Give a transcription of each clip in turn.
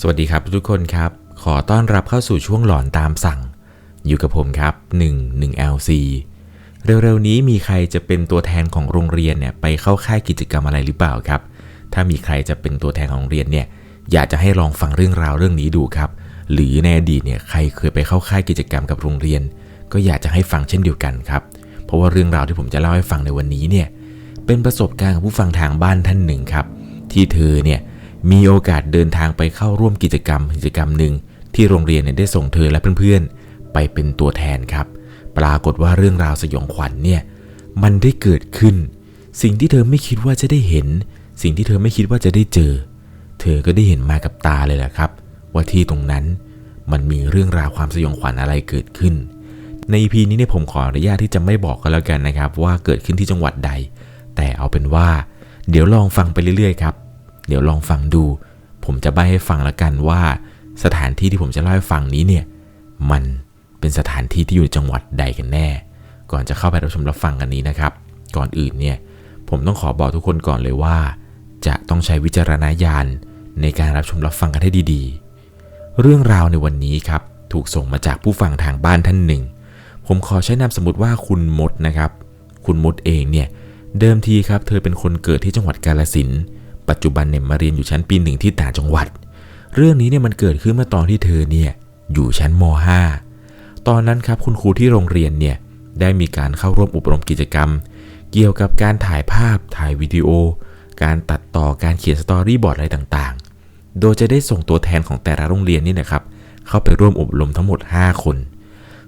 สวัสดีครับทุกคนครับ ขอต้อนรับเข้าสู่ช่วงหลอนตามสั่ง อยู่กับผมครับ 1 1 LC เร็วๆนี้มีใครจะเป็นตัวแทนของโรงเรียนเนี่ยไปเข้าค่ายกิจกรรมอะไรหรือเปล่าครับ ถ้ามีใครจะเป็นตัวแทนของโรงเรียนเนี่ยอยากจะให้ลองฟังเรื่องราวเรื่องนี้ดูครับ หรือในอดีตเนี่ยใครเคยไปเข้าค่ายกิจกรรมกับโรงเรียน ก็อยากจะให้ฟังเช่นเดียวกันครับ เพราะว่าเรื่องราวที่ผมจะเล่าให้ฟังในวันนี้เนี่ยเป็นประสบการณ์ของผู้ฟังทางบ้านท่านหนึ่งครับ ที่เธอเนี่ย มีโอกาสเดินทางไปเข้าร่วมกิจกรรมกิจกรรมหนึ่งที่โรงเรียนเนี่ยได้ส่งเธอและเพื่อนๆ ไปเป็นตัวแทนครับ ปรากฏว่าเรื่องราวสยองขวัญเนี่ยมันได้เกิดขึ้น สิ่งที่เธอไม่คิดว่าจะได้เห็น สิ่งที่เธอไม่คิดว่าจะได้เจอ เธอก็ได้เห็นมากับตาเลยแหละครับ ว่าที่ตรงนั้นมันมีเรื่องราวความสยองขวัญอะไรเกิดขึ้น ใน EP นี้เนี่ยผมขออนุญาตที่จะไม่บอกกันแล้วกันนะครับ ว่าเกิดขึ้นที่จังหวัดใด แต่เอาเป็นว่า เดี๋ยวลองฟังไปเรื่อยๆครับ เดี๋ยวลองฟังดู ผมจะใบให้ฟังล้วกันว่า สถานที่ที่ผมจะเล่าให้ฟังนี้เนี่ย มันเป็นสถานที่ที่อยู่จังหวัดใดกันแน่ ก่อนจะเข้าไปรับชมรับฟังกันนี้นะครับ ก่อนอื่นเนี่ย ผมต้องขอบอกทุกคนก่อนเลยว่า จะต้องใช้วิจารณญาณในการรับชมรับฟังกันให้ดีๆ เรื่องราวในวันนี้ครับ ถูกส่งมาจากผู้ฟังทางบ้านท่านหนึ่ง ผมขอใช้นามสมมติว่าคุณมดนะครับ คุณมดเองเนี่ย เดิมทีครับ เธอเป็นคนเกิดที่จังหวัดกาลสินธุ์ ปัจจุบันเนี่ยมาเรียนอยู่ชั้นปีหนึ่งที่ต่างจังหวัด เรื่องนี้เนี่ยมันเกิดขึ้นเมื่อตอนที่เธอเนี่ยอยู่ชั้นม .5 ตอนนั้นครับคุณครูที่โรงเรียนเนี่ยได้มีการเข้าร่วมอบรมกิจกรรม เกี่ยวกับการถ่ายภาพถ่ายวิดีโอ การตัดต่อการเขียนสตอรี่บอร์ดอะไรต่างๆ โดยจะได้ส่งตัวแทนของแต่ละโรงเรียนนี่นะครับเข้าไปร่วมอบรมทั้งหมด 5 คน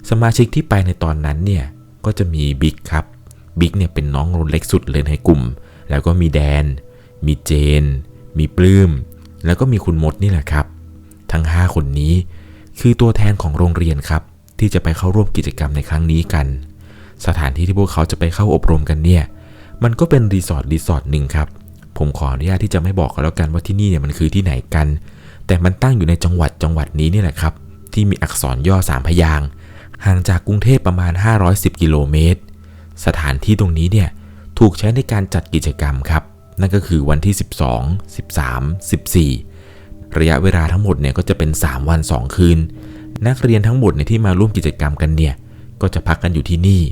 สมาชิกที่ไปในตอนนั้นเนี่ยก็จะมีบิ๊กครับบิ๊กเนี่ยเป็นน้องรุ่นเล็กสุดเลยในกลุ่ม แล้วก็มีแดน มีเจน มีปลื้ม แล้วก็มีคุณมดนี่แหละครับ ทั้ง 5 คนนี้ คือตัวแทนของโรงเรียนครับ ที่จะไปเข้าร่วมกิจกรรมในครั้งนี้กัน สถานที่ที่พวกเขาจะไปเข้าอบรมกันเนี่ย มันก็เป็นรีสอร์ทรีสอร์ทหนึ่งครับ ผมขออนุญาตที่จะไม่บอกกันแล้วกันว่าที่นี่เนี่ยมันคือที่ไหนกัน แต่มันตั้งอยู่ในจังหวัดจังหวัดนี้นี่แหละครับ ที่มีอักษรย่อสามพยางห่างจากกรุงเทพประมาณ 510 กิโลเมตร สถานที่ตรงนี้เนี่ยถูกใช้ในการจัดกิจกรรมครับ นั่นก็คือวันที่ 12 13 14 ระยะเวลาทั้งหมดเนี่ยก็จะเป็น 3 วัน 2 คืน นักเรียนทั้งหมดเนี่ยที่มาร่วมกิจกรรมกันเนี่ยก็จะพักกันอยู่ที่นี่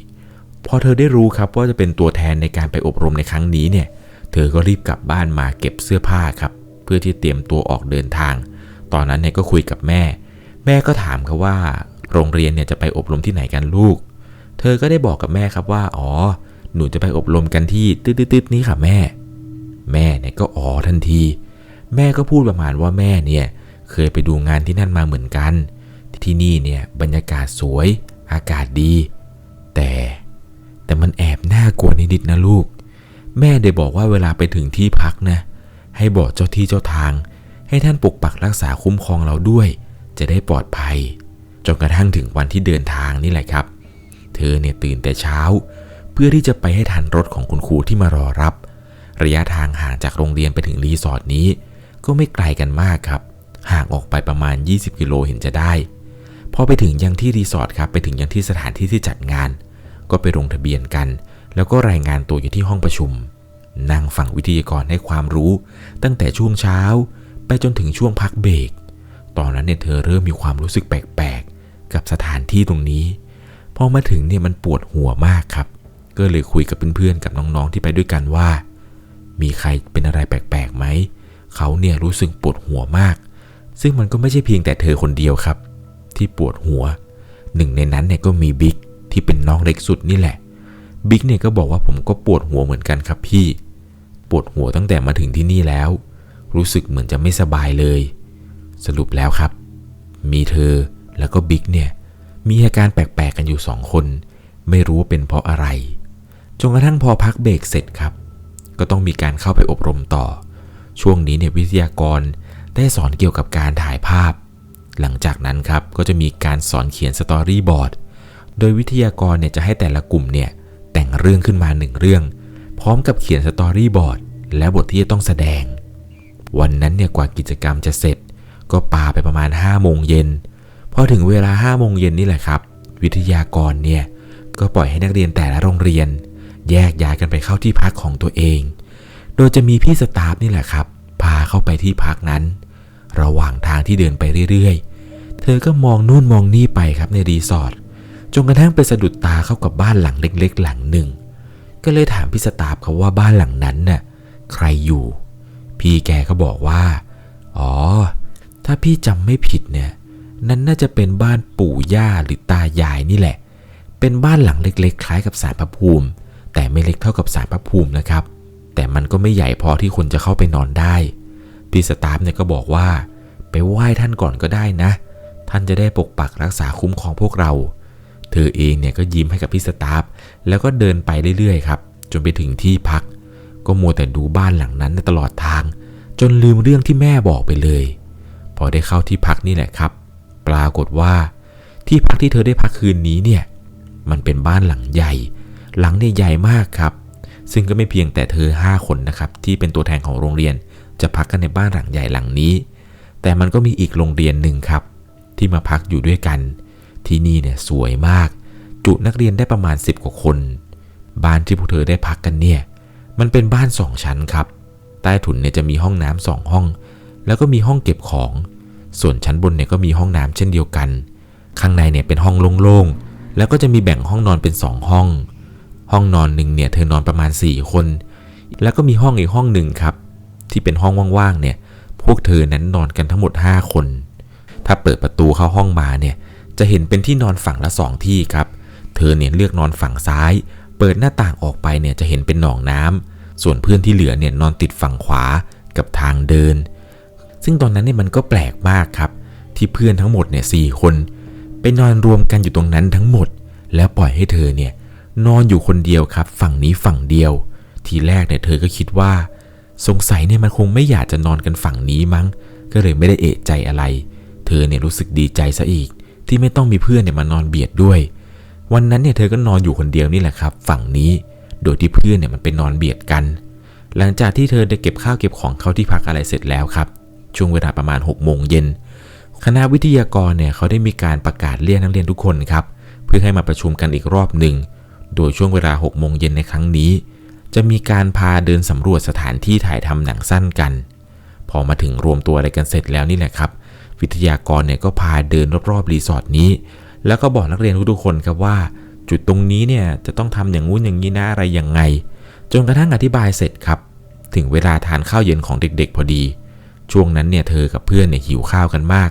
พอเธอได้รู้ครับว่าจะเป็นตัวแทนในการไปอบรมในครั้งนี้เนี่ย เธอก็รีบกลับบ้านมาเก็บเสื้อผ้าครับ เพื่อที่เตรียมตัวออกเดินทาง ตอนนั้นเนี่ยก็คุยกับแม่ แม่ก็ถามเขาว่า โรงเรียนเนี่ยจะไปอบรมที่ไหนกันลูก เธอก็ได้บอกกับแม่ครับว่า อ๋อ หนูจะไปอบรมกันที่ตืดๆนี้ค่ะแม่ แม่เนี่ยก็อ๋อทันที แม่ก็พูดประมาณว่าแม่เนี่ยเคยไปดูงานที่นั่นมาเหมือนกัน ที่นี่เนี่ยบรรยากาศสวย อากาศดี แต่แต่มันแอบน่ากลัวนิดๆนะลูก แม่ได้บอกว่าเวลาไปถึงที่พักนะ ให้บอกเจ้าที่เจ้าทาง ให้ท่านปกปักรักษาคุ้มครองเราด้วย จะได้ปลอดภัยจนกระทั่งถึงวันที่เดินทางนี่แหละครับ เธอเนี่ยตื่นแต่เช้า เพื่อที่จะไปให้ทันรถของคุณครูที่มารอรับ ระยะทางห่างจากโรงเรียนไปถึงรีสอร์ทนี้ ก็ไม่ไกลกันมากครับ ห่างออกไปประมาณ 20 กิโลเห็นจะได้ พอไปถึงยังที่รีสอร์ทครับ ไปถึงยังที่สถานที่ที่จัดงาน ก็ไปลงทะเบียนกัน แล้วก็รายงานตัวอยู่ที่ห้องประชุม นั่งฟังวิทยากรให้ความรู้ ตั้งแต่ช่วงเช้า ไปจนถึงช่วงพักเบรก ตอนนั้นเนี่ยเธอเริ่มมีความรู้สึกแปลกๆ กับสถานที่ตรงนี้ พอมาถึงเนี่ยมันปวดหัวมากครับ ก็เลยคุยกับเพื่อนๆ กับน้องๆ ที่ไปด้วยกันว่า มีใครเป็นอะไรแปลกๆไหม เขาเนี่ยรู้สึกปวดหัวมาก ซึ่งมันก็ไม่ใช่เพียงแต่เธอคนเดียวครับ ที่ปวดหัว หนึ่งในนั้นเนี่ยก็มีบิ๊กที่เป็นน้องเล็กสุดนี่แหละ บิ๊กเนี่ยก็บอกว่าผมก็ปวดหัวเหมือนกันครับพี่ ปวดหัวตั้งแต่มาถึงที่นี่แล้ว รู้สึกเหมือนจะไม่สบายเลย สรุปแล้วครับ มีเธอแล้วก็บิ๊กเนี่ยมีอาการแปลกๆกันอยู่สองคน ไม่รู้ว่าเป็นเพราะอะไร จนกระทั่งพอพักเบรกเสร็จครับ ก็ต้องมีการเข้าไปอบรมต่อ ช่วงนี้เนี่ยวิทยากรได้สอนเกี่ยวกับการถ่ายภาพ หลังจากนั้นครับก็จะมีการสอนเขียนสตอรี่บอร์ด โดยวิทยากรเนี่ยจะให้แต่ละกลุ่มเนี่ยแต่งเรื่องขึ้นมาหนึ่งเรื่อง พร้อมกับเขียนสตอรี่บอร์ดและบทที่จะต้องแสดง วันนั้นเนี่ยกว่ากิจกรรมจะเสร็จ ก็ปาไปประมาณ5โมงเย็นพอถึงเวลา5โมงเย็นนี่แหละครับ วิทยากรเนี่ยก็ปล่อยให้นักเรียนแต่ละโรงเรียน แยกย้ายกันไปเข้าที่พักของตัวเอง โดยจะมีพี่สตาฟนี่แหละครับ พาเข้าไปที่พักนั้น ระหว่างทางที่เดินไปเรื่อยๆ เธอก็มองนู่นมองนี่ไปครับในรีสอร์ท จนกระทั่งไปสะดุดตาเข้ากับบ้านหลังเล็กๆ หลังหนึ่ง ก็เลยถามพี่สตาฟเขาว่าบ้านหลังนั้นน่ะใครอยู่ พี่แกก็บอกว่า อ๋อ ถ้าพี่จำไม่ผิดเนี่ย นั้นน่าจะเป็นบ้านปู่ย่าหรือตายายนี่แหละเป็นบ้านหลังเล็กๆ คล้ายกับศาลพระภูมิ แต่ไม่เล็กเท่ากับศาลพระภูมินะครับ แต่มันก็ไม่ใหญ่พอที่คนจะเข้าไปนอนได้ พี่สตาฟเนี่ยก็บอกว่า ไปไหว้ท่านก่อนก็ได้นะ ท่านจะได้ปกปักรักษาคุ้มครองพวกเรา เธอเองเนี่ยก็ยิ้มให้กับพี่สตาฟแล้วก็เดินไปเรื่อยๆครับ จนไปถึงที่พัก ก็มัวแต่ดูบ้านหลังนั้นในตลอดทาง จนลืมเรื่องที่แม่บอกไปเลย พอได้เข้าที่พักนี่แหละครับ ปรากฏว่า ที่พักที่เธอได้พักคืนนี้เนี่ย มันเป็นบ้านหลังใหญ่ หลังเนี่ยใหญ่มากครับ ซึ่งก็ไม่เพียงแต่เธอ 5 คนนะครับที่เป็นตัวแทนของโรงเรียน จะพักกันในบ้านหลังใหญ่หลังนี้ แต่มันก็มีอีกโรงเรียนหนึ่งครับ ที่มาพักอยู่ด้วยกัน ที่นี่เนี่ยสวยมาก จุนักเรียนได้ประมาณ 10 กว่าคน บ้านที่พวกเธอได้พักกันเนี่ยมันเป็นบ้านสองชั้นครับ ใต้ถุนเนี่ยจะมีห้องน้ำสองห้อง แล้วก็มีห้องเก็บของ ส่วนชั้นบนเนี่ยก็มีห้องน้ำเช่นเดียวกัน ข้างในเนี่ยเป็นห้องโล่งๆ แล้วก็จะมีแบ่งห้องนอนเป็นสองห้อง ห้องนอนหนึ่งเนี่ยเธอนอนประมาณ 4 คน แล้วก็มีห้องอีกห้องหนึ่งครับ ที่เป็นห้องว่างๆเนี่ย พวกเธอนั้นนอนกันทั้งหมด 5 คน ถ้าเปิดประตูเข้าห้องมาเนี่ย จะเห็นเป็นที่นอนฝั่งละสองที่ครับ เธอเนี่ยเลือกนอนฝั่งซ้าย เปิดหน้าต่างออกไปเนี่ยจะเห็นเป็นหนองน้ำส่วนเพื่อนที่เหลือเนี่ยนอนติดฝั่งขวากับทางเดิน ซึ่งตอนนั้นเนี่ยมันก็แปลกมากครับ ที่เพื่อนทั้งหมดเนี่ยสคน ไปนอนรวมกันอยู่ตรงนั้นทั้งหมด แล้วปล่อยให้เธอเนี่ย นอนอยู่คนเดียวครับ ฝั่งนี้ฝั่งเดียว ทีแรกเนี่ยเธอก็คิดว่า สงสัยเนี่ยมันคงไม่อยากจะนอนกันฝั่งนี้มั้ง ก็เลยไม่ได้เอะใจอะไร เธอเนี่ยรู้สึกดีใจซะอีก ที่ไม่ต้องมีเพื่อนเนี่ยมานอนเบียดด้วย วันนั้นเนี่ยเธอก็นอนอยู่คนเดียวนี่แหละครับ ฝั่งนี้ โดยที่เพื่อนเนี่ยมันไปนอนเบียดกัน หลังจากที่เธอได้เก็บข้าวเก็บของเข้าที่พักอะไรเสร็จแล้วครับ ช่วงเวลาประมาณ6โมงเย็นคณะวิทยากรเนี่ยเขาได้มีการประกาศเรียกนักเรียนทุกคนครับเพื่อให้มาประชุมกันอีกรอบหนึ่ง โดยช่วงเวลา6โมงเย็นในครั้งนี้ จะมีการพาเดินสำรวจสถานที่ถ่ายทำหนังสั้นกัน พอมาถึงรวมตัวอะไรกันเสร็จแล้วนี่แหละครับ วิทยากรเนี่ยก็พาเดินรอบๆรีสอร์ทนี้ แล้วก็บอกนักเรียนทุกๆคนครับว่า จุดตรงนี้เนี่ยจะต้องทำอย่างงู้นอย่างนี้นะอะไรยังไง จนกระทั่งอธิบายเสร็จครับ ถึงเวลาทานข้าวเย็นของเด็กๆ พอดี ช่วงนั้นเนี่ยเธอกับเพื่อนเนี่ยหิวข้าวกันมาก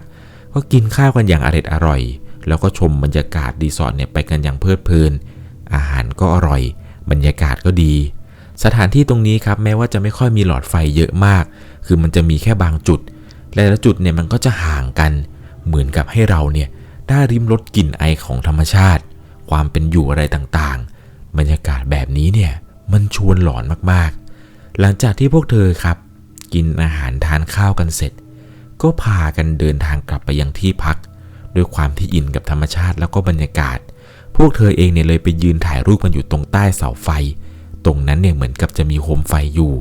ก็กินข้าวกันอย่างอร็ดอร่อย แล้วก็ชมบรรยากาศรีสอร์ทเนี่ยไปกันอย่างเพลิดเพลิน อาหารก็อร่อย บรรยากาศก็ดี สถานที่ตรงนี้ครับแม้ว่าจะไม่ค่อยมีหลอดไฟเยอะมาก คือมันจะมีแค่บางจุด และละจุดเนี่ยมันก็จะห่างกัน เหมือนกับให้เราเนี่ยได้ริมรสกลิ่นไอของธรรมชาติ ความเป็นอยู่อะไรต่างๆ บรรยากาศแบบนี้เนี่ยมันชวนหลอนมากๆ หลังจากที่พวกเธอครับ กินอาหารทานข้าวกันเสร็จ ก็พากันเดินทางกลับไปยังที่พัก ด้วยความที่อินกับธรรมชาติแล้วก็บรรยากาศ พวกเธอเองเนี่ยเลยไปยืนถ่ายรูปกันอยู่ตรงใต้เสาไฟ ตรงนั้นเนี่ยเหมือนกับจะมีโคมไฟอยู่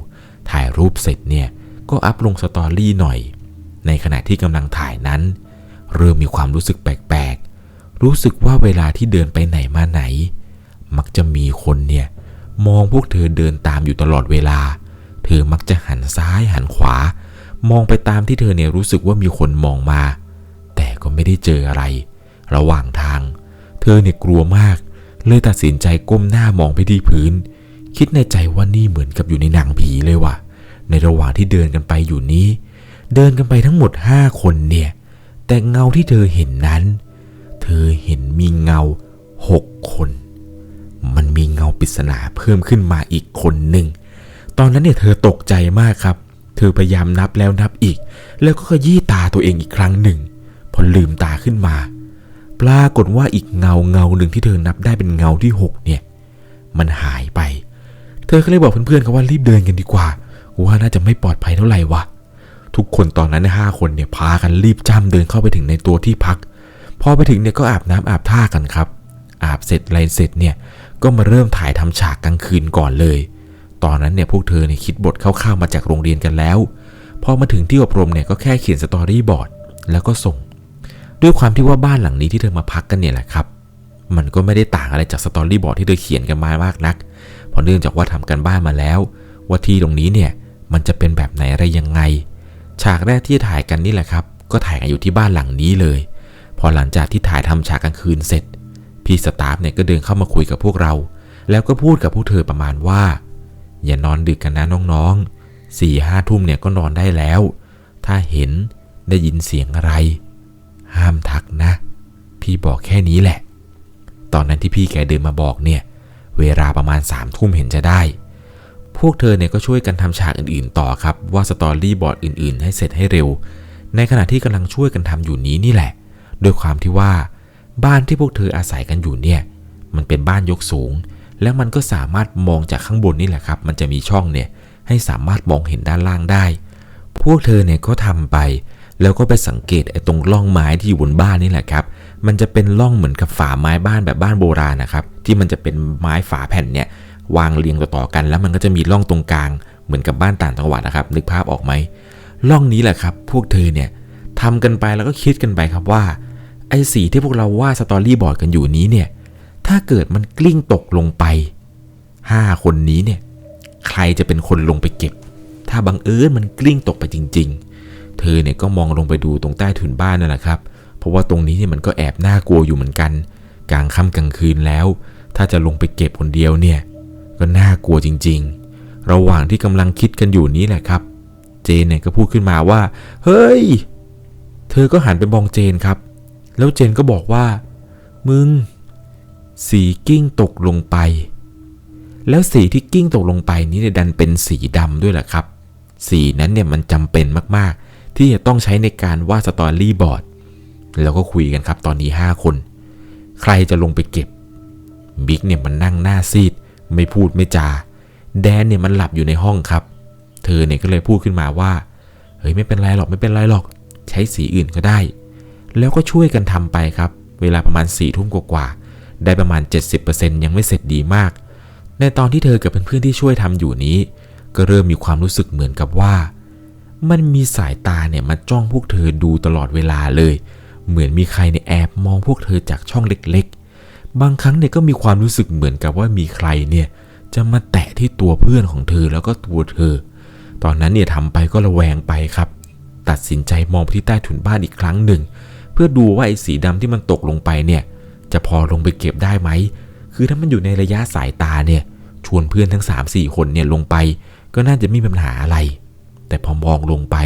ถ่ายรูปเสร็จเนี่ยก็อัพลงสตอรี่หน่อย ในขณะที่กำลังถ่ายนั้น เริ่มมีความรู้สึกแปลกๆ รู้สึกว่าเวลาที่เดินไปไหนมาไหน มักจะมีคนเนี่ยมองพวกเธอเดินตามอยู่ตลอดเวลา เธอมักจะหันซ้ายหันขวา มองไปตามที่เธอเนี่ยรู้สึกว่ามีคนมองมา แต่ก็ไม่ได้เจออะไร ระหว่างทาง อเนี่ยกลัวมาก เลยตัดสินใจก้มหน้ามองไปที่พื้น คิดในใจว่านี่เหมือนกับอยู่ในหนังผีเลยว่ะ ในระหว่างที่เดินกันไปอยู่นี้ เดินกันไปทั้งหมดห้าคนเนี่ย แต่เงาที่เธอเห็นนั้น เธอเห็นมีเงาหกคน มันมีเงาปริศนาเพิ่มขึ้นมาอีกคนหนึ่ง ตอนนั้นเนี่ยเธอตกใจมากครับ เธอพยายามนับแล้วนับอีก แล้วก็ขยี้ตาตัวเองอีกครั้งหนึ่ง พอลืมตาขึ้นมา ปรากฏว่าอีกเงาเงาหนึ่งที่เธอนับได้เป็นเงาที่หกเนี่ย มันหายไป เธอก็เลยบอกเพื่อนๆเขาว่ารีบเดินกันดีกว่า ว่าน่าจะไม่ปลอดภัยเท่าไหร่วะ ทุกคนตอนนั้นห้าคนเนี่ยพากันรีบจ้ำเดินเข้าไปถึงในตัวที่พัก พอไปถึงเนี่ยก็อาบน้ำอาบท่ากันครับ อาบเสร็จอะไรเสร็จเนี่ย ก็มาเริ่มถ่ายทำฉากกลางคืนก่อนเลย ตอนนั้นเนี่ยพวกเธอเนี่ยคิดบทคร่าวๆมาจากโรงเรียนกันแล้ว พอมาถึงที่อบรมเนี่ยก็แค่เขียนสตอรี่บอร์ดแล้วก็ส่ง ด้วยความที่ว่าบ้านหลังนี้ที่เธอมาพักกันเนี่ยแหละครับ มันก็ไม่ได้ต่างอะไรจากสตอรี่บอร์ดที่เธอเขียนกันมามากนักเพราะเนื่องจากว่าทำกันบ้านมาแล้ว ว่าที่ตรงนี้เนี่ยมันจะเป็นแบบไหนอะไรยังไง ฉากแรกที่ถ่ายกันนี่แหละครับ ก็ถ่ายกันอยู่ที่บ้านหลังนี้เลย พอหลังจากที่ถ่ายทำฉากกลางคืนเสร็จ พี่สตาฟเนี่ยก็เดินเข้ามาคุยกับพวกเรา แล้วก็พูดกับพวกเธอประมาณว่า อย่านอนดึกกันนะน้องๆสี่ห้าทุ่มเนี่ยก็นอนได้แล้ว ถ้าเห็นได้ยินเสียงอะไร ห้ามทักนะ พี่บอกแค่นี้แหละ ตอนนั้นที่พี่แกเดินมาบอกเนี่ย เวลาประมาณสามทุ่มเห็นจะได้ พวกเธอเนี่ยก็ช่วยกันทำฉากอื่นๆ ต่อครับ ว่าสตอรี่บอร์ดอื่นๆ ให้เสร็จให้เร็ว ในขณะที่กำลังช่วยกันทำอยู่นี้นี่แหละโดยความที่ว่า บ้านที่พวกเธออาศัยกันอยู่เนี่ย มันเป็นบ้านยกสูง แล้วมันก็สามารถมองจากข้างบนนี่แหละครับ มันจะมีช่องเนี่ยให้สามารถมองเห็นด้านล่างได้ พวกเธอเนี่ยก็ทำไป แล้วก็ไปสังเกตไอ้ตรงร่องไม้ที่อยู่บนบ้านนี่แหละครับ มันจะเป็นร่องเหมือนกับฝาไม้บ้านแบบบ้านโบราณนะครับ ที่มันจะเป็นไม้ฝาแผ่นเนี่ยวางเรียงต่อๆกัน แล้วมันก็จะมีร่องตรงกลางเหมือนกับบ้านต่างจังหวัดนะครับ นึกภาพออกไหมร่องนี้แหละครับ พวกเธอเนี่ยทำกันไปแล้วก็คิดกันไปครับว่า ไอ้สีที่พวกเราวาดสตอรี่บอร์ดกันอยู่นี้เนี่ย ถ้าเกิดมันกลิ้งตกลงไปห้าคนนี้เนี่ย ใครจะเป็นคนลงไปเก็บ ถ้าบังเอิญมันกลิ้งตกไปจริง ๆ เธอเนี่ยก็มองลงไปดูตรงใต้ถุนบ้านนั่นแหละครับ เพราะว่าตรงนี้เนี่ยมันก็แอบน่ากลัวอยู่เหมือนกัน กลางค่ำกลางคืนแล้ว ถ้าจะลงไปเก็บคนเดียวเนี่ย ก็น่ากลัวจริง ๆ ระหว่างที่กำลังคิดกันอยู่นี้แหละครับ เจนเนี่ยก็พูดขึ้นมาว่า เฮ้ย เธอก็หันไปมองเจนครับ แล้วเจนก็บอกว่า มึง สีกิ้งตกลงไป แล้วสีที่กิ้งตกลงไปนี้เนี่ยดันเป็นสีดำด้วยแหละครับ สีนั้นเนี่ยมันจำเป็นมากๆ ที่จะต้องใช้ในการวาดสตอรี่บอร์ดแล้วก็คุยกันครับตอนนี้ 5 คน ใครจะลงไปเก็บบิ๊กเนี่ยมันนั่งหน้าซีด ไม่พูดไม่จา แดนเนี่ยมันหลับอยู่ในห้องครับ เธอเนี่ยก็เลยพูดขึ้นมาว่า เฮ้ยไม่เป็นไรหรอกไม่เป็นไรหรอก ใช้สีอื่นก็ได้ แล้วก็ช่วยกันทำไปครับ เวลาประมาณ4ี่ทุ่มกว่าๆได้ประมาณ 70%ยังไม่เสร็จดีมาก ในตอนที่เธอกับเพื่อนๆที่ช่วยทำอยู่นี้ ก็เริ่มมีความรู้สึกเหมือนกับว่า มันมีสายตาเนี่ยมาจ้องพวกเธอดูตลอดเวลาเลย เหมือนมีใครในแอบมองพวกเธอจากช่องเล็กๆ บางครั้งเนี่ยก็มีความรู้สึกเหมือนกับว่ามีใครเนี่ยจะมาแตะที่ตัวเพื่อนของเธอแล้วก็ตัวเธอ ตอนนั้นเนี่ยทำไปก็ระแวงไปครับ ตัดสินใจมองไปที่ใต้ถุนบ้านอีกครั้งหนึ่ง เพื่อดูว่าไอ้สีดำที่มันตกลงไปเนี่ย จะพอลงไปเก็บได้ไหม คือถ้ามันอยู่ในระยะสายตาเนี่ย ชวนเพื่อนทั้ง 3-4 คนเนี่ยลงไป ก็น่าจะไม่มีปัญหาอะไร แต่พอมองลงไป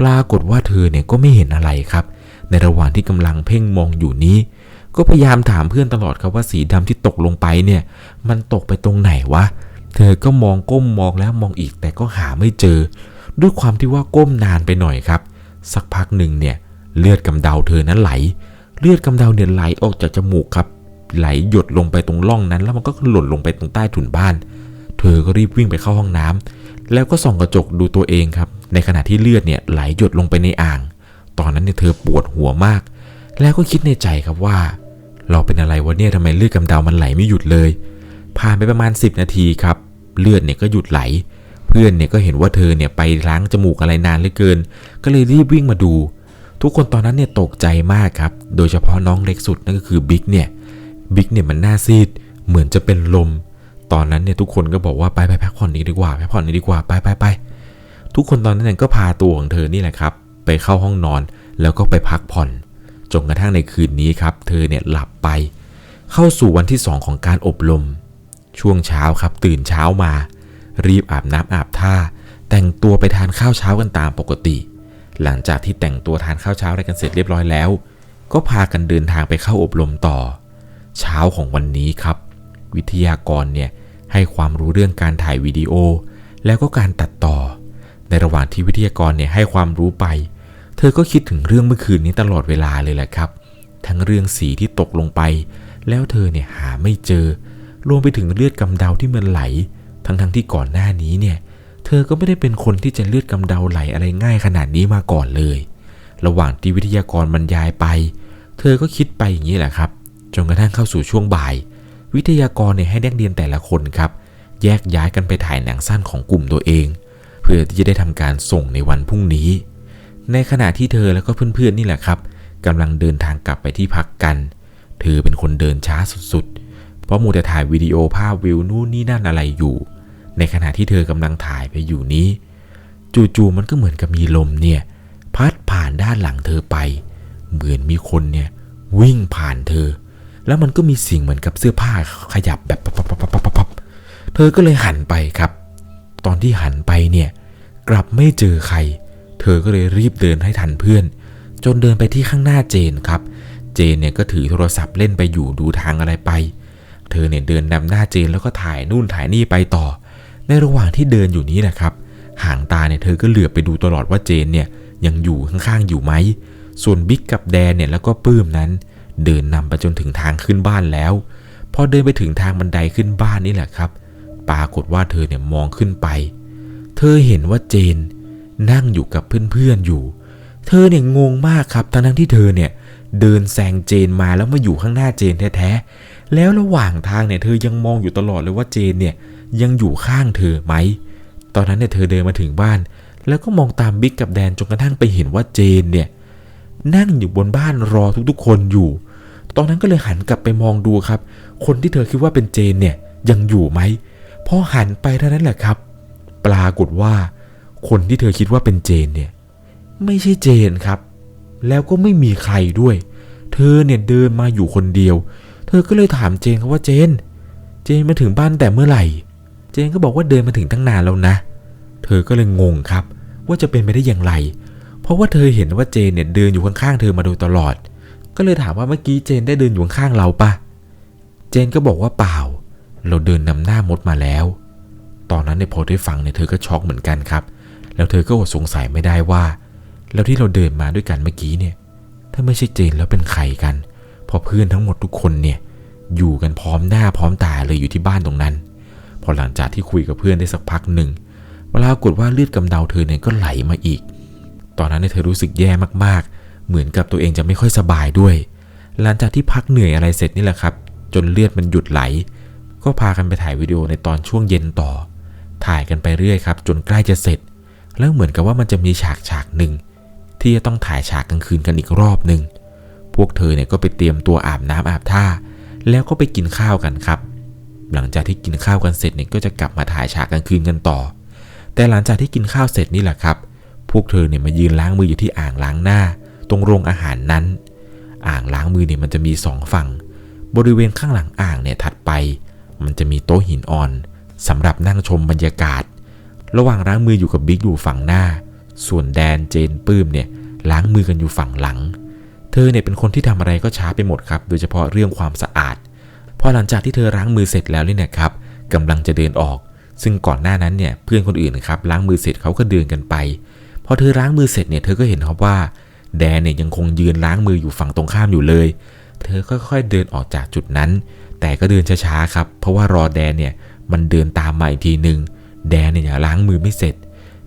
ปรากฏว่าเธอเนี่ยก็ไม่เห็นอะไรครับ ในระหว่างที่กำลังเพ่งมองอยู่นี้ ก็พยายามถามเพื่อนตลอดครับว่าสีดำที่ตกลงไปเนี่ย มันตกไปตรงไหนวะ เธอก็มองก้มมองแล้วมองอีกแต่ก็หาไม่เจอ ด้วยความที่ว่าก้มนานไปหน่อยครับ สักพักหนึ่งเนี่ยเลือดกำเดาเธอนั้นไหล เลือดกำเดาเนี่ยไหลออกจากจมูกครับ ไหลหยดลงไปตรงร่องนั้น แล้วมันก็หล่นลงไปตรงใต้ถุนบ้าน เธอก็รีบวิ่งไปเข้าห้องน้ำ แล้วก็ส่องกระจกดูตัวเองครับ ในขณะที่เลือดเนี่ยไหลหยดลงไปในอ่าง ตอนนั้นเนี่ยเธอปวดหัวมาก แล้วก็คิดในใจครับว่า เราเป็นอะไรวะเนี่ยทำไมเลือดกำเดามันไหลไม่หยุดเลย ผ่านไปประมาณ 10 นาทีครับ เลือดเนี่ยก็หยุดไหล เพื่อนเนี่ยก็เห็นว่าเธอเนี่ยไปล้างจมูกอะไรนานเหลือเกิน ก็เลยรีบวิ่งมาดู ทุกคนตอนนั้นเนี่ยตกใจมากครับ โดยเฉพาะน้องเล็กสุดนั่นก็คือบิ๊กเนี่ย บิ๊กเนี่ยมันหน้าซีด เหมือนจะเป็นลม ตอนนั้นเนี่ยทุกคนก็บอกว่าไปไปพักผ่อนนี้ดีกว่าพักผ่อนนี้ดีกว่าไปไปไปทุกคนตอนนั้นเนยก็พาตัวของเธอนี่แหละครับ ไปเข้าห้องนอนแล้วก็ไปพักผ่อนจนกระทั่งในคืนนี้ครับ เธอเนี่ยหลับไป เข้าสู่วันที่สองของการอบรมช่วงเช้าครับ ตื่นเช้ามา รีบอาบน้ำอาบท่า แต่งตัวไปทานข้าวเช้ากันตามปกติ หลังจากที่แต่งตัวทานข้าวเช้าอะไรกันเสร็จเรียบร้อยแล้ว ก็พากันเดินทางไปเข้าอบรมต่อ เช้าของวันนี้ครับ วิทยากรเนี่ยให้ความรู้เรื่องการถ่ายวิดีโอ แล้วก็การตัดต่อ ในระหว่างที่วิทยากรเนี่ยให้ความรู้ไป เธอก็คิดถึงเรื่องเมื่อคืนนี้ตลอดเวลาเลยแหละครับ ทั้งเรื่องสีที่ตกลงไป แล้วเธอเนี่ยหาไม่เจอ รวมไปถึงเลือดกำเดาที่มันไหล ทั้งๆทที่ก่อนหน้านี้เนี่ยเธอก็ไม่ได้เป็นคนที่จะเลือดกำเดาไหลอะไรง่ายขนาดนี้มาก่อนเลย ระหว่างที่วิทยากรบรรยายไป เธอก็คิดไปอย่างนี้แหละครับ จนกระทั่งเข้าสู่ช่วงบ่าย วิทยากรเนี่ยให้นักเรียนแต่ละคนครับ แยกย้ายกันไปถ่ายหนังสั้นของกลุ่มตัวเอง เพื่อที่จะได้ทำการส่งในวันพรุ่งนี้ ในขณะที่เธอแล้วก็เพื่อนๆนี่แหละครับกำลังเดินทางกลับไปที่พักกัน เธอเป็นคนเดินช้าสุดๆ เพราะมูแต่ถ่ายวิดีโอภาพวิวนู่นนี่นั่นอะไรอยู่ ในขณะที่เธอกำลังถ่ายไปอยู่นี้ จู่ๆมันก็เหมือนกับมีลมเนี่ย พัดผ่านด้านหลังเธอไป เหมือนมีคนเนี่ยวิ่งผ่านเธอ แล้วมันก็มีสิ่งเหมือนกับเสื้อผ้าขยับแบบปับปับปับปับปับปับเธอก็เลยหันไปครับ ตอนที่หันไปเนี่ย กลับไม่เจอใคร เธอก็เลยรีบเดินให้ทันเพื่อน จนเดินไปที่ข้างหน้าเจนครับ เจนเนี่ยก็ถือโทรศัพท์เล่นไปอยู่ดูทางอะไรไป เธอเนี่ยเดินนำหน้าเจนแล้วก็ถ่ายนู่นถ่ายนี่ไปต่อ ในระหว่างที่เดินอยู่นี้นะครับ ห่างตาเนี่ยเธอก็เหลือบไปดูตลอดว่าเจนเนี่ยยังอยู่ข้างๆอยู่ไหม ส่วนบิ๊กกับแดนเนี่ยแล้วก็ปื้มนั้น เดินนำไปจนถึงทางขึ้นบ้านแล้ว พอเดินไปถึงทางบันไดขึ้นบ้านนี่แหละครับ ปรากฏว่าเธอเนี่ยมองขึ้นไป เธอเห็นว่าเจน นั่งอยู่กับเพื่อนๆอยู่ เธอเนี่ยงงมากครับทั้งที่เธอเนี่ยเดินแซงเจนมาแล้วมาอยู่ข้างหน้าเจนแท้ๆ แล้วระหว่างทางเนี่ยเธอยังมองอยู่ตลอดเลยว่าเจนเนี่ยยังอยู่ข้างเธอไหม ตอนนั้นเนี่ยเธอเดินมาถึงบ้าน แล้วก็มองตามบิ๊กกับแดนจนกระทั่งไปเห็นว่าเจนเนี่ยนั่งอยู่บนบ้านรอทุกๆคนอยู่ ตอนนั้นก็เลยหันกลับไปมองดูครับ คนที่เธอคิดว่าเป็นเจนเนี่ยยังอยู่ไหมพอหันไปเท่านั้นแหละครับ ปรากฏว่า คนที่เธอคิดว่าเป็นเจนเนี่ยไม่ใช่เจนครับ แล้วก็ไม่มีใครด้วย เธอเนี่ยเดินมาอยู่คนเดียว เธอก็เลยถามเจนครับว่าเจน เจนมาถึงบ้านแต่เมื่อไหร่ เจนก็บอกว่าเดินมาถึงตั้งนานแล้วนะ เธอก็เลยงงครับ ว่าจะเป็นไปได้อย่างไร เพราะว่าเธอเห็นว่าเจนเนี่ยเดินอยู่ข้างๆเธอมาโดยตลอด ก็เลยถามว่าเมื่อกี้เจนได้เดินอยู่ข้างเราปะเจนก็บอกว่าเปล่า เราเดินนำหน้ามดมาแล้ว ตอนนั้นเนี่ยพอได้ฟังเนี่ยเธอก็ช็อกเหมือนกันครับ แล้วเธอก็อดสงสัยไม่ได้ว่า แล้วที่เราเดินมาด้วยกันเมื่อกี้เนี่ย ถ้าไม่ใช่เจนแล้วเป็นใครกันพราะเพื่อนทั้งหมดทุกคนเนี่ยอยู่กันพร้อมหน้าพร้อมตาเลยอยู่ที่บ้านตรงนั้น พอหลังจากที่คุยกับเพื่อนได้สักพักหนึ่งปรากฏว่าเลือดกำเดาเธอเนี่ยก็ไหลมาอีก ตอนนั้นเนี่ยเธอรู้สึกแย่มากๆ เหมือนกับตัวเองจะไม่ค่อยสบายด้วย หลังจากที่พักเหนื่อยอะไรเสร็จนี่แหละครับ จนเลือดมันหยุดไหล ก็พากันไปถ่ายวิดีโอในตอนช่วงเย็นต่อ ถ่ายกันไปเรื่อยครับ จนใกล้จะเสร็จ แล้วเหมือนกับว่ามันจะมีฉากฉากหนึ่งที่จะต้องถ่ายฉากกลางคืนกันอีกรอบหนึ่งพวกเธอเนี่ยก็ไปเตรียมตัวอาบน้ำอาบท่า แล้วก็ไปกินข้าวกันครับ หลังจากที่กินข้าวกันเสร็จเนี่ยก็จะกลับมาถ่ายฉากกลางคืนกันต่อ แต่หลังจากที่กินข้าวเสร็จนี่แหละครับ พวกเธอเนี่ยมายืนล้างมืออยู่ที่อ่างล้างหน้า ตรงโรงอาหารนั้น อ่างล้างมือเนี่ยมันจะมีสองฝั่ง บริเวณข้างหลังอ่างเนี่ยถัดไป มันจะมีโต๊ะหินอ่อนสำหรับนั่งชมบรรยากาศ ระหว่างล้างมืออยู่กับบิ๊กอยู่ฝั่งหน้า ส่วนแดนเจนปื้มเนี่ยล้างมือกันอยู่ฝั่งหลัง เธอเนี่ยเป็นคนที่ทำอะไรก็ช้าไปหมดครับ โดยเฉพาะเรื่องความสะอาด พอหลังจากที่เธอล้างมือเสร็จแล้วเนี่ยนะครับกำลังจะเดินออก ซึ่งก่อนหน้านั้นเนี่ยเพื่อนคนอื่นครับล้างมือเสร็จเขาก็เดินกันไป พอเธอล้างมือเสร็จเนี่ยเธอก็เห็นครับว่า แดนเนี่ยยังคงยืนล้างมืออยู่ฝั่งตรงข้ามอยู่เลย เธอค่อยๆเดินออกจากจุดนั้น แต่ก็เดินช้าๆครับ เพราะว่ารอแดนเนี่ยมันเดินตามมาอีกทีหนึ่งแดนเนี่ยล้างมือไม่เสร็จ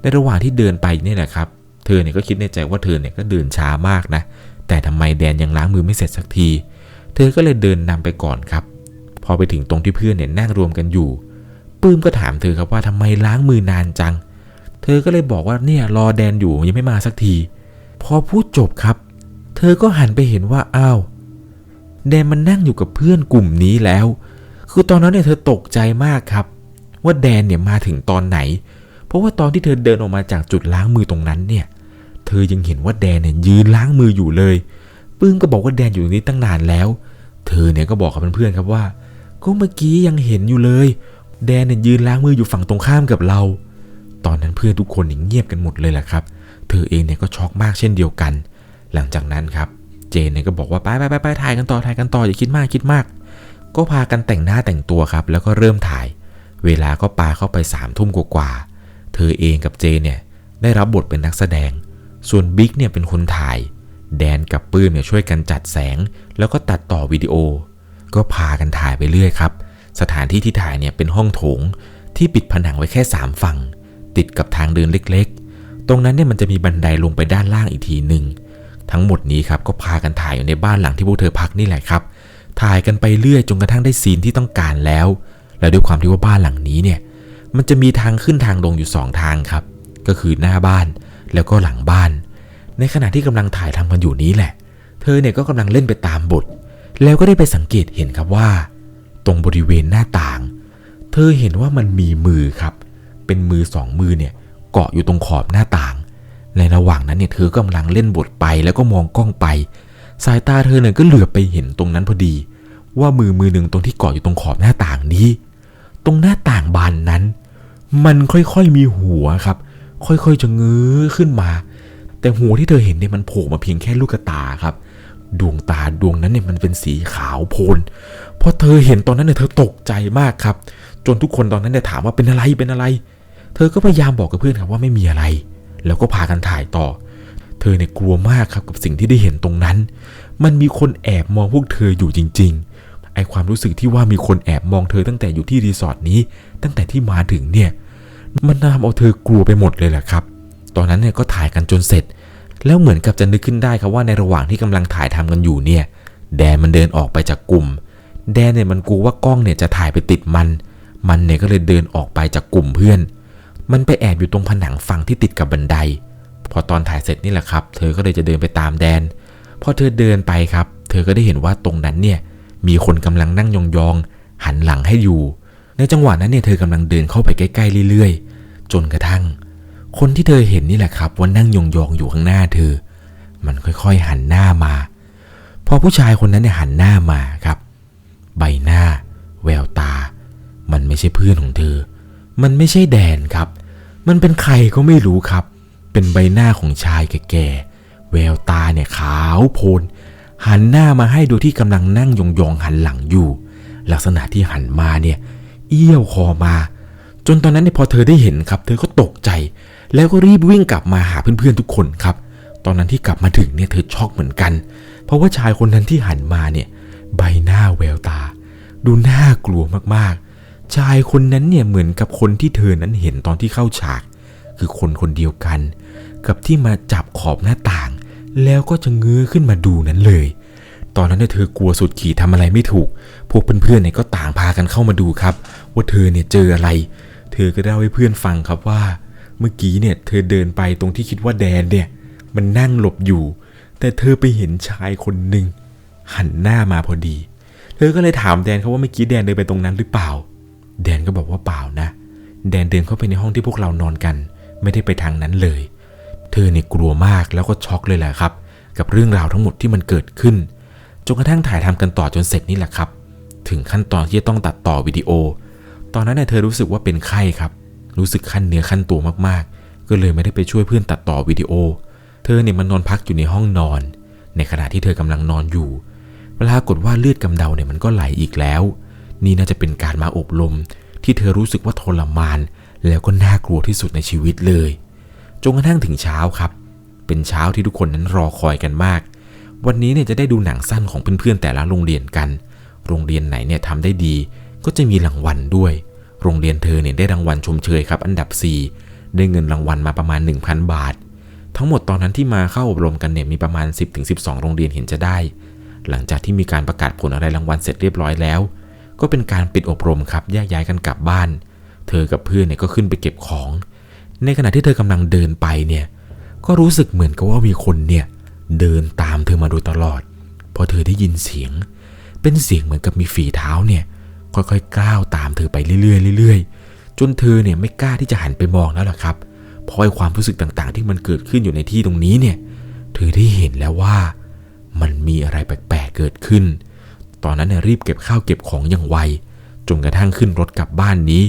ในระหว่างที่เดินไปนี่แหละครับ เธอเนี่ยก็คิดในใจว่าเธอเนี่ยก็เดินช้ามากนะ แต่ทำไมแดนยังล้างมือไม่เสร็จสักที เธอก็เลยเดินนำไปก่อนครับ พอไปถึงตรงที่เพื่อนเนี่ยนั่งรวมกันอยู่ปื้มก็ถามเธอครับว่าทำไมล้างมือนานจัง เธอก็เลยบอกว่าเนี่ยรอแดนอยู่ยังไม่มาสักที พอพูดจบครับ เธอก็หันไปเห็นว่าอ้าวแดนมันนั่งอยู่กับเพื่อนกลุ่มนี้แล้ว คือตอนนั้นเนี่ยเธอตกใจมากครับ ว่าแดนเนี่ยมาถึงตอนไหน เพราะว่าตอนที่เธอเดินออกมาจากจุดล้างมือตรงนั้นเนี่ย เธอยังเห็นว่าแดนเนี่ยยืนล้างมืออยู่เลยปึ้งก็บอกว่าแดนอยู่ตรงนี้ตั้งนานแล้ว เธอเนี่ยก็บอกกับเพื่อนๆครับว่า ก็เมื่อกี้ยังเห็นอยู่เลย แดนเนี่ยยืนล้างมืออยู่ฝั่งตรงข้ามกับเรา ตอนนั้นเพื่อนทุกคนเนี่ยเงียบกันหมดเลยแหละครับเธอเองเนี่ยก็ช็อกมากเช่นเดียวกัน หลังจากนั้นครับ เจนเนี่ยก็บอกว่าไปไปไปไปถ่ายกันต่อถ่ายกันต่ออย่าคิดมากคิดมาก ก็พากันแต่งหน้าแต่งตัวครับ แล้วก็เริ่มถ่าย เวลาก็ปาเข้าไปสามทุ่มกว่าๆเธอเองกับเจนเนี่ยได้รับบทเป็นนักแสดง ส่วนบิ๊กเนี่ยเป็นคนถ่าย แดนกับปื้มเนี่ยช่วยกันจัดแสง แล้วก็ตัดต่อวิดีโอ ก็พากันถ่ายไปเรื่อยครับสถานที่ที่ถ่ายเนี่ยเป็นห้องโถงที่ปิดผนังไว้แค่ 3 ฝั่ง ติดกับทางเดินเล็ก ตรงนั้นเนี่ยมันจะมีบันไดลงไปด้านล่างอีกทีหนึ่งทั้งหมดนี้ครับก็พากันถ่ายอยู่ในบ้านหลังที่พวกเธอพักนี่แหละครับ ถ่ายกันไปเรื่อยจนกระทั่งได้ซีนที่ต้องการแล้ว และด้วยความที่ว่าบ้านหลังนี้เนี่ย มันจะมีทางขึ้นทางลงอยู่สองทางครับ ก็คือหน้าบ้านแล้วก็หลังบ้าน ในขณะที่กำลังถ่ายทำกันอยู่นี้แหละ เธอเนี่ยก็กำลังเล่นไปตามบท แล้วก็ได้ไปสังเกตเห็นครับว่า ตรงบริเวณหน้าต่าง เธอเห็นว่ามันมีมือครับ เป็นมือสองมือเนี่ย เกาะอยู่ตรงขอบหน้าต่าง ในระหว่างนั้นเนี่ยเธอกำลังเล่นบทไปแล้วก็มองกล้องไป สายตาเธอเนี่ยก็เหลือบไปเห็นตรงนั้นพอดี ว่ามือมือหนึ่งตรงที่เกาะอยู่ตรงขอบหน้าต่างนี้ ตรงหน้าต่างบานนั้น มันค่อยๆมีหัวครับ ค่อยๆจะเงื้อขึ้นมา แต่หัวที่เธอเห็นเนี่ยมันโผล่มาเพียงแค่ลูกตาครับดวงตาดวงนั้นเนี่ยมันเป็นสีขาวโพลนพอเธอเห็นตอนนั้นเนี่ยเธอตกใจมากครับ จนทุกคนตอนนั้นเนี่ยถามว่าเป็นอะไรเป็นอะไร เธอก็พยายามบอกกับเพื่อนครับว่าไม่มีอะไร แล้วก็พากันถ่ายต่อ เธอเนี่ยกลัวมากครับกับสิ่งที่ได้เห็นตรงนั้น มันมีคนแอบมองพวกเธออยู่จริง ๆ ไอความรู้สึกที่ว่ามีคนแอบมองเธอตั้งแต่อยู่ที่รีสอร์ทนี้ ตั้งแต่ที่มาถึงเนี่ย มันทำเอาเธอกลัวไปหมดเลยแหละครับ ตอนนั้นเนี่ยก็ถ่ายกันจนเสร็จ แล้วเหมือนกับจะนึกขึ้นได้ครับว่าในระหว่างที่กำลังถ่ายทำกันอยู่เนี่ย แดนมันเดินออกไปจากกลุ่ม แดนเนี่ยมันกลัวว่ากล้องเนี่ยจะถ่ายไปติดมัน มันเนี่ยก็เลยเดินออกไปจากกลุ่มเพื่อน มันไปแอบอยู่ตรงผนังฝั่งที่ติดกับบันได พอตอนถ่ายเสร็จนี่แหละครับ เธอก็เลยจะเดินไปตามแดน พอเธอเดินไปครับ เธอก็ได้เห็นว่าตรงนั้นเนี่ย มีคนกำลังนั่งยองๆ หันหลังให้อยู่ ในจังหวะนั้นเนี่ย เธอกำลังเดินเข้าไปใกล้ๆเรื่อยๆ จนกระทั่ง คนที่เธอเห็นนี่แหละครับว่านั่งยองๆอยู่ข้างหน้าเธอ มันค่อยๆหันหน้ามา พอผู้ชายคนนั้นเนี่ยหันหน้ามาครับ ใบหน้า แววตา มันไม่ใช่เพื่อนของเธอ มันไม่ใช่แดนครับ มันเป็นใครก็ไม่รู้ครับ เป็นใบหน้าของชายแก่ๆ แววตาเนี่ยขาวโพลน หันหน้ามาให้ดยที่กำลังนั่งยองๆหันหลังอยู่ ลักษณะที่หันมาเนี่ย เอี้ยวคอมา จนตอนนั้นเนี่ยพอเธอได้เห็นครับ เธอก็ตกใจ แล้วก็รีบวิ่งกลับมาหาเพื่อนๆทุกคนครับ ตอนนั้นที่กลับมาถึงเนี่ยเธอช็อกเหมือนกัน เพราะว่าชายคนนั้นที่หันมาเนี่ย ใบหน้าแววตา ดูน่ากลัวมากๆ ชายคนนั้นเนี่ยเหมือนกับคนที่เธอนั้นเห็นตอนที่เข้าฉาก คือคนคนเดียวกัน กับที่มาจับขอบหน้าต่าง แล้วก็จะเงื้อขึ้นมาดูนั้นเลย ตอนนั้นเนี่ยเธอกลัวสุดขีดทำอะไรไม่ถูก พวกเพื่อนๆเนี่ยก็ต่างพากันเข้ามาดูครับ ว่าเธอเนี่ยเจออะไร เธอก็ได้เล่าให้เพื่อนฟังครับว่า เมื่อกี้เนี่ยเธอเดินไปตรงที่คิดว่าแดนเนี่ย มันนั่งหลบอยู่ แต่เธอไปเห็นชายคนหนึ่งหันหน้ามาพอดี เธอก็เลยถามแดนเขาว่าเมื่อกี้แดนเดินไปตรงนั้นหรือเปล่า แดนก็บอกว่าเปล่านะ แดนเดินเข้าไปในห้องที่พวกเรานอนกัน ไม่ได้ไปทางนั้นเลย เธอเนี่ยกลัวมากแล้วก็ช็อกเลยแหละครับ กับเรื่องราวทั้งหมดที่มันเกิดขึ้น จนกระทั่งถ่ายทำกันต่อจนเสร็จนี่แหละครับ ถึงขั้นตอนที่จะต้องตัดต่อวิดีโอ ตอนนั้นเนี่ยเธอรู้สึกว่าเป็นไข้ครับ รู้สึกขั้นเนื้อขั้นตัวมากๆ ก็เลยไม่ได้ไปช่วยเพื่อนตัดต่อวิดีโอ เธอเนี่ยมันนอนพักอยู่ในห้องนอน ในขณะที่เธอกำลังนอนอยู่ปรากฏว่าเลือดกำเดาเนี่ยมันก็ไหลอีกแล้ว นี่น่าจะเป็นการมาอบรม ที่เธอรู้สึกว่าทรมาน แล้วก็น่ากลัวที่สุดในชีวิตเลยจนกระทั่งถึงเช้าครับ เป็นเช้าที่ทุกคนนั้นรอคอยกันมาก วันนี้เนี่ยจะได้ดูหนังสั้นของเพื่อนๆแต่ละโรงเรียนกัน โรงเรียนไหนเนี่ยทำได้ดี ก็จะมีรางวัลด้วย โรงเรียนเธอเนี่ยได้รางวัลชมเชยครับ อันดับ 4 ได้เงินรางวัลมาประมาณ 1,000 บาท ทั้งหมดตอนนั้นที่มาเข้าอบรมกันเนี่ยมีประมาณ 10-12 โรงเรียนเห็นจะได้ หลังจากที่มีการประกาศผลอะไรรางวัลเสร็จเรียบร้อยแล้ว ก็เป็นการปิดอบรมครับแยกย้ายกันกลับบ้าน เธอกับเพื่อนเนี่ยก็ขึ้นไปเก็บของ ในขณะที่เธอกำลังเดินไปเนี่ยก็รู้สึกเหมือนกับว่ามีคนเนี่ยเดินตามเธอมาโดยตลอด พอเธอได้ยินเสียง เป็นเสียงเหมือนกับมีฝีเท้าเนี่ยค่อยๆก้าวตามเธอไปเรื่อยๆเรื่อยๆ จนเธอเนี่ยไม่กล้าที่จะหันไปมองแล้วล่ะครับเพราะไอ้ความรู้สึกต่างๆ ที่มันเกิดขึ้นอยู่ในที่ตรงนี้เนี่ยเธอได้เห็นแล้วว่ามันมีอะไรแปลกๆเกิดขึ้น ตอนนั้นเนี่ยรีบเก็บข้าวเก็บของอย่างไว จนกระทั่งขึ้นรถกลับบ้านนี้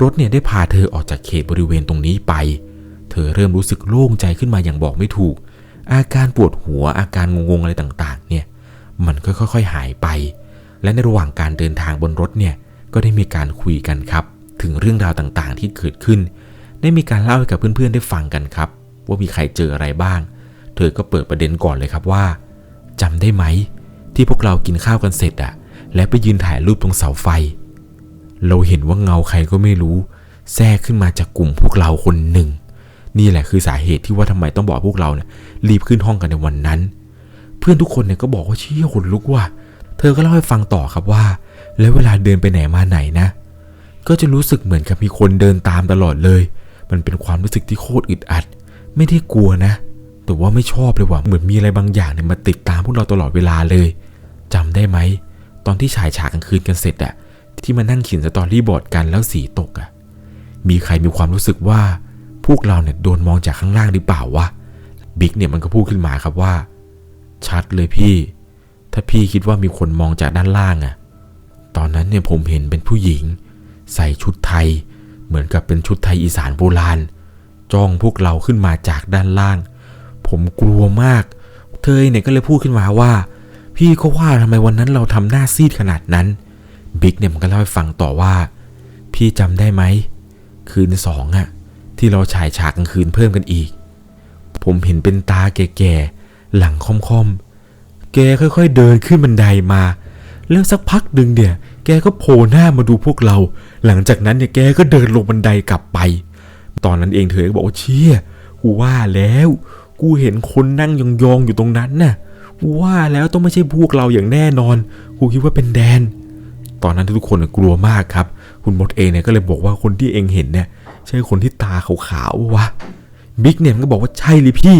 รถเนี่ยได้พาเธอออกจากเขตบริเวณตรงนี้ไป เธอเริ่มรู้สึกโล่งใจขึ้นมาอย่างบอกไม่ถูก อาการปวดหัวอาการงงๆอะไรต่างๆ เนี่ย มันค่อยๆหายไป และในระหว่างการเดินทางบนรถเนี่ยก็ได้มีการคุยกันครับ ถึงเรื่องราวต่างๆ ที่เกิดขึ้น ได้มีการเล่าให้กับเพื่อนๆได้ฟังกันครับ ว่ามีใครเจออะไรบ้าง เธอก็เปิดประเด็นก่อนเลยครับว่าจำได้ไหม ที่พวกเรากินข้าวกันเสร็จอะและไปยืนถ่ายรูปตรงเสาไฟ เราเห็นว่าเงาใครก็ไม่รู้ แทรกขึ้นมาจากกลุ่มพวกเราคนหนึ่ง นี่แหละคือสาเหตุที่ว่าทำไมต้องบอกพวกเราเนี่ยรีบขึ้นห้องกันในวันนั้น เพื่อนทุกคนเนี่ยก็บอกว่าเชี่ยขนลุกว่ะเธอก็เล่าให้ฟังต่อครับว่า แล้วเวลาเดินไปไหนมาไหนนะ ก็จะรู้สึกเหมือนกับมีคนเดินตามตลอดเลย มันเป็นความรู้สึกที่โคตรอึดอัด ไม่ได้กลัวนะ แต่ว่าไม่ชอบเลยว่ะเหมือนมีอะไรบางอย่างเนี่ยมาติดตามพวกเราตลอดเวลาเลย จำได้ไหม ตอนที่ฉายฉากกลางคืนกันเสร็จอะที่มานั่งเขียนสตอรี่บอร์ดกันแล้วสีตกอะมีใครมีความรู้สึกว่าพวกเราเนี่ยโดนมองจากข้างล่างหรือเปล่าวะบิ๊กเนี่ยมันก็พูดขึ้นมาครับว่า ชัดเลยพี่ ถ้าพี่คิดว่ามีคนมองจากด้านล่างอะตอนนั้นเนี่ยผมเห็นเป็นผู้หญิง ใส่ชุดไทย เหมือนกับเป็นชุดไทยอีสานโบราณจ้องพวกเราขึ้นมาจากด้านล่าง ผมกลัวมาก เธอเนี่ยก็เลยพูดขึ้นมาว่า พี่ก็ว่าทำไมวันนั้นเราทำหน้าซีดขนาดนั้น บิ๊กเนี่ยมันก็เล่าให้ฟังต่อว่า พี่จำได้ไหม คืนสองอะที่เราฉายฉากกลางคืนเพิ่มกันอีก ผมเห็นเป็นตาแก่ๆ หลังค่อมๆ แกค่อยๆเดินขึ้นบันไดมา แล้วสักพักหนึ่งเนี่ย แกก็โผล่หน้ามาดูพวกเรา หลังจากนั้นเนี่ยแกก็เดินลงบันไดกลับไป ตอนนั้นเองเธอก็บอกว่าเชี่ยกูว่าแล้ว กูเห็นคนนั่งยองๆอยู่ตรงนั้นน่ะ ว่าแล้วต้องไม่ใช่พวกเราอย่างแน่นอนกูคิดว่าเป็นแดน ตอนนั้นทุกคนกลัวมากครับ คุณมดเองเนี่ยก็เลยบอกว่าคนที่เองเห็นเนี่ยใช่คนที่ตาขาวๆวะบิ๊กเนี่ยมันก็บอกว่าใช่เลยพี่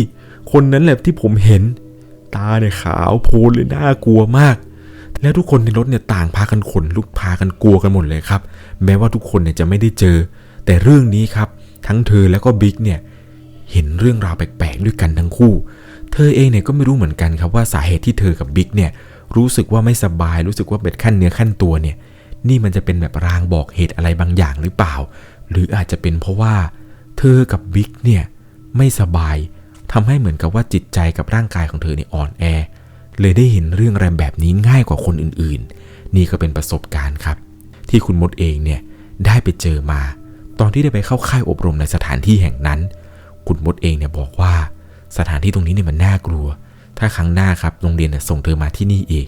คนนั้นแหละที่ผมเห็น ตาเนี่ยขาวโพลนเลยน่ากลัวมาก แล้วทุกคนในรถเนี่ยต่างพากันขนลุกพากันกลัวกันหมดเลยครับ แม้ว่าทุกคนเนี่ยจะไม่ได้เจอ แต่เรื่องนี้ครับ ทั้งเธอแล้วก็บิ๊กเนี่ยเห็นเรื่องราวแปลกๆด้วยกันทั้งคู่ เธอเองเนี่ยก็ไม่รู้เหมือนกันครับว่าสาเหตุที่เธอกับบิ๊กเนี่ยรู้สึกว่าไม่สบายรู้สึกว่าเบ็ดขั้นเนื้อขั้นตัวเนี่ย นี่มันจะเป็นแบบรางบอกเหตุอะไรบางอย่างหรือเปล่า หรืออาจจะเป็นเพราะว่า เธอกับบิ๊กเนี่ยไม่สบายทำให้เหมือนกับว่าจิตใจกับร่างกายของเธอเนี่ยอ่อนแอ เลยได้เห็นเรื่องแรมแบบนี้ง่ายกว่าคนอื่นๆ นี่ก็เป็นประสบการณ์ครับ ที่คุณมดเองเนี่ยได้ไปเจอมา ตอนที่ได้ไปเข้าค่ายอบรมในสถานที่แห่งนั้น คุณมดเองเนี่ยบอกว่า สถานที่ตรงนี้เนี่ยมันน่ากลัว ถ้าครั้งหน้าครับโรงเรียนส่งเธอมาที่นี่อีก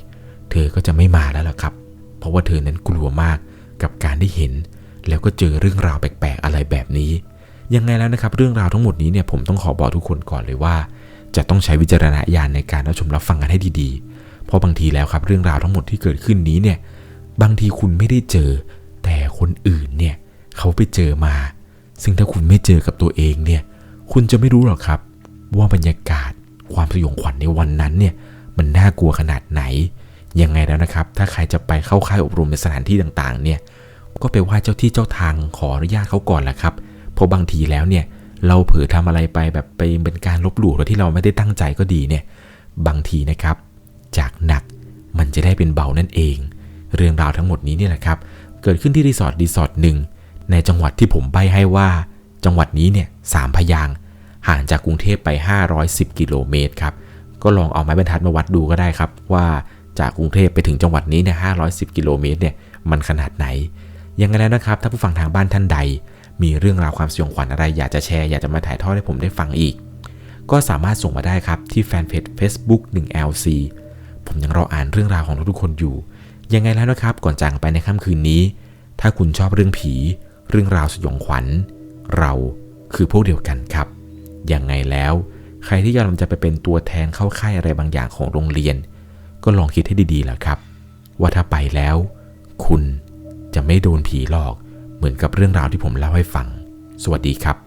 เธอก็จะไม่มาแล้วล่ะครับ เพราะว่าเธอนั้นกลัวมากกับการได้เห็น แล้วก็เจอเรื่องราวแปลกๆอะไรแบบนี้ ยังไงแล้วนะครับ เรื่องราวทั้งหมดนี้เนี่ยผมต้องขอบอกทุกคนก่อนเลยว่า จะต้องใช้วิจารณญาณในการรับชมรับฟังกันให้ดีๆ เพราะบางทีแล้วครับ เรื่องราวทั้งหมดที่เกิดขึ้นนี้เนี่ยบางทีคุณไม่ได้เจอ แต่คนอื่นเนี่ยเขาไปเจอมา ซึ่งถ้าคุณไม่เจอกับตัวเองเนี่ย คุณจะไม่รู้หรอกครับ ว่าบรรยากาศความสยองขวัญในวันนั้นเนี่ยมันน่ากลัวขนาดไหน ยังไงแล้วนะครับ ถ้าใครจะไปเข้าค่ายอบรมในสถานที่ต่างๆ เนี่ยก็ไปไหว้เจ้าที่เจ้าทางขออนุญาตเขาก่อนแหละครับ เพราะบางทีแล้วเนี่ยเราเผลอทำอะไรไปแบบไปเป็นการลบหลู่โดยที่เราไม่ได้ตั้งใจก็ดีเนี่ยบางทีนะครับ จากหนักมันจะได้เป็นเบานั่นเอง เรื่องราวทั้งหมดนี้เนี่ยแหละครับ เกิดขึ้นที่รีสอร์ทรีสอร์ทหนึ่งในจังหวัดที่ผมใบให้ว่า จังหวัดนี้เนี่ยสามพยาง ห่างจากกรุงเทพไป 510 กิโลเมตรครับ ก็ลองเอาไม้บรรทัดมาวัดดูก็ได้ครับ ว่าจากกรุงเทพไปถึงจังหวัดนี้เนี่ย510 กิโลเมตรเนี่ยมันขนาดไหน ยังไงแล้วนะครับ ถ้าผู้ฟังทางบ้านท่านใด มีเรื่องราวความสยองขวัญอะไร อยากจะแชร์ อยากจะมาถ่ายทอดให้ผมได้ฟังอีก ก็สามารถส่งมาได้ครับที่แฟนเพจ Facebook 1LC ผมยังรออ่านเรื่องราวของทุกคนอยู่ ยังไงแล้วนะครับ ก่อนจากไปในค่ำคืนนี้ ถ้าคุณชอบเรื่องผี เรื่องราวสยองขวัญ เราคือพวกเดียวกันครับ ยังไงแล้ว ใครที่กำลังจะไปเป็นตัวแทนเข้าค่ายอะไรบางอย่างของโรงเรียน ก็ลองคิดให้ดีๆแหละครับ ว่าถ้าไปแล้ว คุณจะไม่โดนผีหลอกเหมือนกับเรื่องราวที่ผมเล่าให้ฟัง สวัสดีครับ